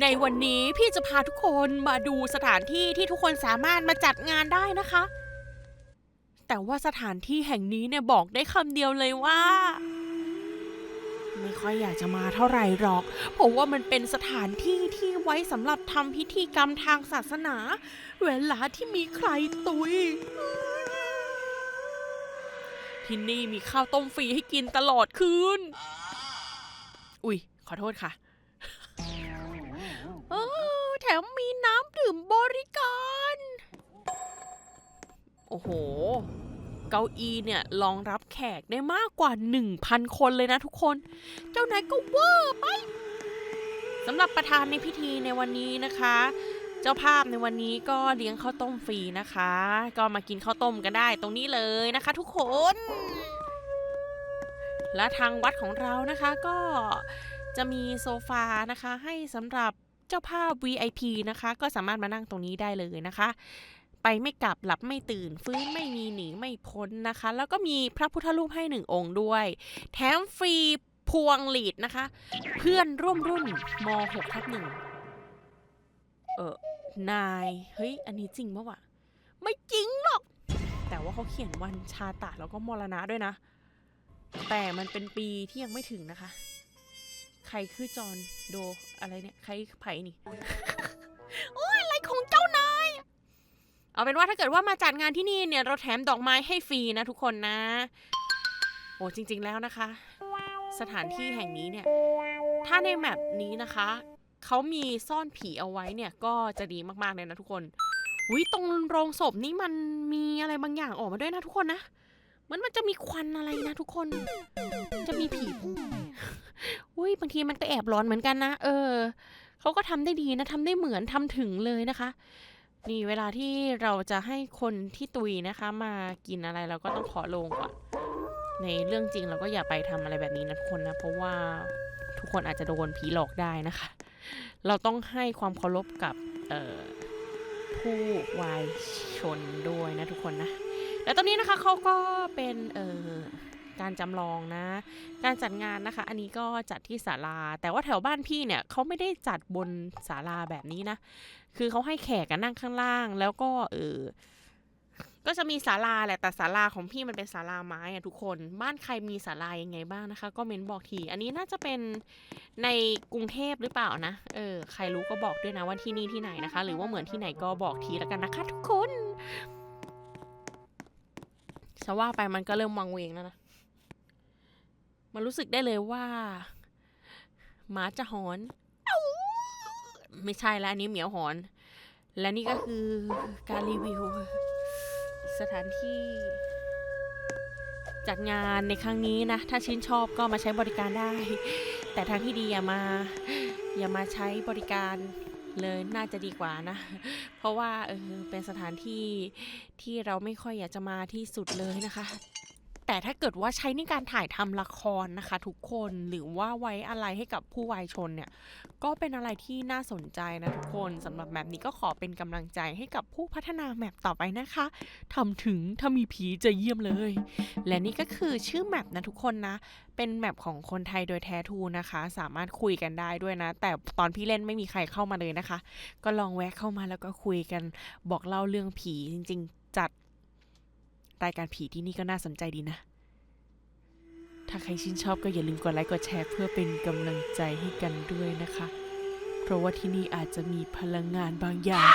ในวันนี้พี่จะพาทุกคนมาดูสถานที่ที่ทุกคนสามารถมาจัดงานได้นะคะ แต่ว่าสถานที่แห่งนี้เนี่ยบอกได้คำเดียวเลยว่า ไม่ค่อยอยากจะมาเท่าไหร่หรอก เพราะว่ามันเป็นสถานที่ที่ไว้สำหรับทำพิธีกรรมทางศาสนา เวลาที่มีใครตุยที่นี่มีข้าวต้มฟรีให้กินตลอดคืน อุ๊ย ขอโทษค่ะ อ้โห เก้าอี้เนี่ยรองรับแขกได้มากกว่า 1,000 คนเลยนะทุกคน เจ้านายก็เวอร์ไปสำหรับประธานในพิธีในวันนี้นะคะ เจ้าภาพในวันนี้ก็เลี้ยงข้าวต้มฟรีนะคะ ก็มากินข้าวต้มกันได้ตรงนี้เลยนะคะ ทุกคน และทางวัดของเรานะคะก็จะมีโซฟานะคะ ให้สำหรับเจ้าภาพ VIP นะคะ ก็สามารถมานั่งตรงนี้ได้เลยนะคะ ไปไม่กลับหลับไม่ตื่น ฟื้นไม่มีหนีไม่พ้นนะคะ แล้วก็มีพระพุทธรูปให้หนึ่งองค์ด้วย แถมฟรีพวงหลีดนะคะ เพื่อนร่วมรุ่นม6ทับหนึ่งเออนายเฮ้ย อันนี้จริงปะวะไม่จริงหรอก แต่ว่าเขาเขียนวันชาตะแล้วก็มรณะด้วยนะ แต่มันเป็นปีที่ยังไม่ถึงนะคะ ใครคือจอนโดอะไรเนี่ย ใครไผ่นี่โอ้ เอาเป็นว่าถ้าเกิดว่ามาจัดงานที่นี่เนี่ยเราแถมดอกไม้ให้ฟรีนะทุกคนนะ โอ้จริง ๆแล้วนะคะ สถานที่แห่งนี้เนี่ย ถ้าในแมปนี้นะคะเขามีซ่อนผีเอาไว้เนี่ยก็จะดีมากๆเลยนะทุกคนอุ้ยตรงโรงศพนี่มันมีอะไรบางอย่างออกมาด้วยนะทุกคนนะมันมันจะมีควันอะไรนะทุกคน จะมีผีพุ่งอุ้ยบางทีมันก็แอบร้อนเหมือนกันนะ เออเขาก็ทำได้ดีนะทำได้เหมือนทำถึงเลยนะคะ นี่เวลาที่เราจะให้คนที่ตุยนะคะ มากินอะไรเราก็ต้องขอลงก่อน ในเรื่องจริงเราก็อย่าไปทำอะไรแบบนี้นะทุกคนนะเพราะว่าทุกคนอาจจะโดนผีหลอกได้นะคะ เราต้องให้ความเคารพกับผู้วายชนด้วยนะทุกคนนะ แล้วตอนนี้นะคะเขาก็เป็นเออ การจำลองนะ การจัดงานนะคะ อันนี้ก็จัดที่ศาลา แต่ว่าแถวบ้านพี่เนี่ยเขาไม่ได้จัดบนศาลาแบบนี้นะ คือเขาให้แขกนนั่งข้างล่าง แล้วก็เออก็จะมีศาลาแหละแต่ศาลาของพี่มันเป็นศาลาไม้อะทุกคน บ้านใครมีศาลายังไงบ้างนะคะ ก็เม้นบอกที อันนี้น่าจะเป็นในกรุงเทพหรือเปล่านะ เออ ใครรู้ก็บอกด้วยนะว่าที่นี่ที่ไหนนะคะ หรือว่าเหมือนที่ไหนก็บอกทีแล้วกันนะคะ ทุกคนจะว่าไปมันก็เริ่มวังเวงแล้วนะ มันรู้สึกได้เลยว่าหมาจะหอน ไม่ใช่แล้วอันนี้เหมียวหอน และนี่ก็คือการรีวิว สถานที่ จัดงานในครั้งนี้นะ ถ้าชื่นชอบก็มาใช้บริการได้ แต่ทางที่ดีอย่ามา อย่ามาใช้บริการเลยน่าจะดีกว่านะ เพราะว่าเออเป็นสถานที่ที่เราไม่ค่อยอยากจะมาที่สุดเลยนะคะ แต่ถ้าเกิดว่าใช้ในการถ่ายทำละครนะคะ ทุกคนหรือว่าไว้อะไรให้กับผู้วายชนเนี่ย ก็เป็นอะไรที่น่าสนใจนะทุกคนสำหรับแมปนี้ก็ขอเป็นกำลังใจให้กับผู้พัฒนาแมปต่อไปนะคะทำถึงถ้ามีผีจะเยี่ยมเลย และนี่ก็คือชื่อแมปนะทุกคนนะ เป็นแมปของคนไทยโดยแท้ทูนะคะ สามารถคุยกันได้ด้วยนะ แต่ตอนพี่เล่นไม่มีใครเข้ามาเลยนะคะ ก็ลองแวะเข้ามาแล้วก็คุยกันบอกเล่าเรื่องผีจริง ๆ จัด ตล์การผีที่นี่ก็น่าสนใจดีนะ ถ้าใครชื่นชอบก็อย่าลืมกดไลค์กดแชร์เพื่อเป็นกำลังใจให้กันด้วยนะคะ เพราะว่าที่นี่อาจจะมีพลังงานบางอย่าง